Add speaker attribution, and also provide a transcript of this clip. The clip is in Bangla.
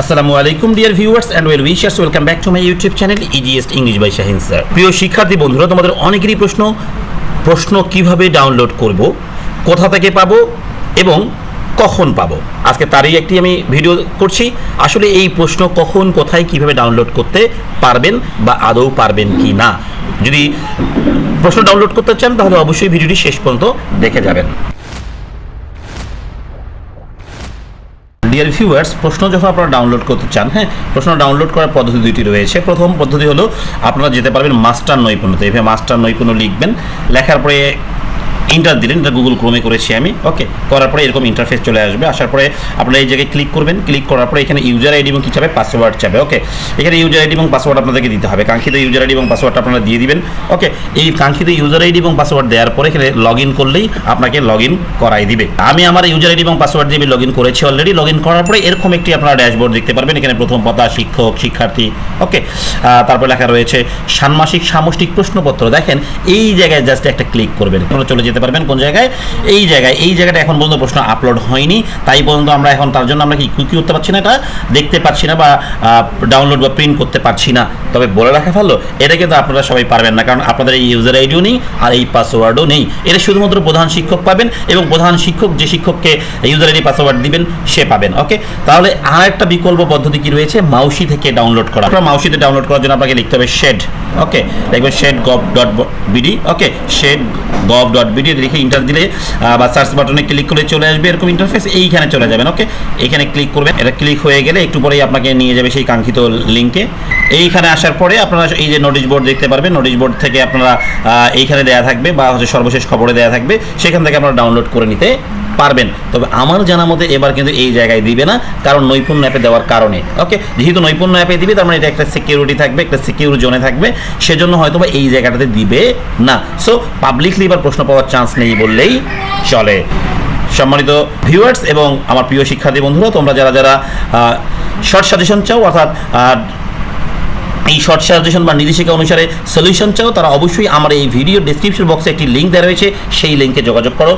Speaker 1: আসসালামু আলাইকুম dear viewers and well wishers welcome back to my YouTube channel easiest English by Shahin sir প্রিয় শিক্ষার্থী বন্ধুরা, তোমাদের অনেকেরই প্রশ্ন প্রশ্ন কীভাবে ডাউনলোড করব, কোথা থেকে পাবো, এবং কখন পাবো? আজকে তারই একটি আমি ভিডিও করছি। আসলে এই প্রশ্ন কখন, কোথায়, কীভাবে ডাউনলোড করতে পারবেন বা আদৌ পারবেন কি না? যদি প্রশ্ন ডাউনলোড করতে চান, তাহলে অবশ্যই ভিডিওটি শেষ পর্যন্ত দেখে যাবেন। ডিয়ার ভিউয়ার্স প্রশ্ন যখন আপনারা ডাউনলোড করতে চান হ্যাঁ প্রশ্ন ডাউনলোড করার পদ্ধতি দুইটি রয়েছে। প্রথম পদ্ধতি হলো, আপনারা যেতে পারবেন মাস্টার নৈপুণ্যতে। এভাবে মাস্টার নৈপুণ্য লিখবেন। লেখার পরে ইন্টার দিলেন, এটা গুগল ক্রোমে করেছি আমি। ওকে করার পরে এরকম ইন্টারফেস চলে আসবে। আসার পরে আপনারা এই জায়গায় ক্লিক করবেন। ক্লিক করার পরে এখানে ইউজার আইডি এবং কী চাবে? পাসওয়ার্ড চাবে। ওকে এখানে ইউজার আইডি এবং পাসওয়ার্ড আপনাদেরকে দিতে হবে। কাঙ্ক্ষিত ইউজার আইডি এবং পাসওয়ার্ডটা আপনারা দিয়ে দিবেন। ওকে এই কাঙ্ক্ষিত ইউজার আইডি এবং পাসওয়ার্ড দেওয়ার পরে এখানে লগ ইন করলেই আপনাকে লগ ইন করাই দিবে। আমি আমার ইউজার আইডি এবং পাসওয়ার্ড দিয়ে লগ ইন করেছি অলরেডি লগ ইন করার পরে এরকম একটি আপনারা ড্যাশবোর্ড দেখতে পারবেন। এখানে প্রথম পাতা শিক্ষক, শিক্ষার্থী। ওকে তারপর লেখা রয়েছে ষান্মাসিক সামষ্টিক প্রশ্নপত্র। দেখেন, এই জায়গায় জাস্ট একটা ক্লিক করবেন। চলে যেতে পারবেন কোন জায়গায়? এই জায়গায়। এই জায়গাটা এখন পর্যন্ত প্রশ্ন আপলোড হয়নি। তাই পর্যন্ত আমরা এখন তার জন্য আমরা কি কি করতে পারছি না এটা? দেখতে পাচ্ছি না বা ডাউনলোড বা প্রিন্ট করতে পারছি না। তবে বলে রাখা ভালো, এটা কিন্তু আপনারা সবাই পারবেন না। কারণ আপনাদের এই ইউজার আইডিও নেই আর এই পাসওয়ার্ডও নেই। এটা শুধুমাত্র প্রধান শিক্ষক পাবেন এবং প্রধান শিক্ষক যে শিক্ষককে ইউজার আইডি পাসওয়ার্ড দিবেন, সে পাবেন। ওকে তাহলে আর একটা বিকল্প পদ্ধতি কি রয়েছে? মাউসি থেকে ডাউনলোড করা। মাউসিতে ডাউনলোড করার জন্য আপনাকে লিখতে হবে শেড ওকে দেখবেন shed gov dot BD okay shed gov dot BD লিখে ইন্টার দিলে বা সার্চ বাটনে ক্লিক করে চলে আসবে এরকম ইন্টারফেস এইখানে চলে যাবেন ওকে এখানে ক্লিক করবেন, এটা ক্লিক হয়ে গেলে একটু পরেই আপনাকে নিয়ে যাবে সেই কাঙ্ক্ষিত লিঙ্কে এইখানে আসার পরে আপনারা এই যে নোটিশ বোর্ড দেখতে পারবেন নোটিশ বোর্ড থেকে আপনারা এইখানে দেয়া থাকবে বা হচ্ছে সর্বশেষ খবরে দেয়া থাকবে, সেখান থেকে আপনারা ডাউনলোড করে নিতে পারবেন। তবে আমার জানা মতে এবার কিন্তু এই জায়গায় দিবে না, কারণ নৈপুণ্য অ্যাপে দেওয়ার কারণে ওকে যেহেতু নৈপুণ্য অ্যাপে দিবে, তার মানে এটা একটা সিকিউরিটি থাকবে, একটা সিকিউর জোনে থাকবে। সেজন্য হয়তো বা এই জায়গাটাতে দিবে। না সো পাবলিকলি এবার প্রশ্ন পাওয়ার চান্স নেই বললেই চলে। সম্মানিত ভিউয়ার্স এবং আমার প্রিয় শিক্ষার্থী বন্ধুরা, তোমরা যারা যারা শর্ট সাজেশন চাও, অর্থাৎ এই শর্ট সাজেশন বা নির্দেশিকা অনুসারে সলিউশন চাও, তারা অবশ্যই আমার এই ভিডিও ডিসক্রিপশন বক্সে একটি লিঙ্ক দেওয়া রয়েছে, সেই লিঙ্কে যোগাযোগ করো।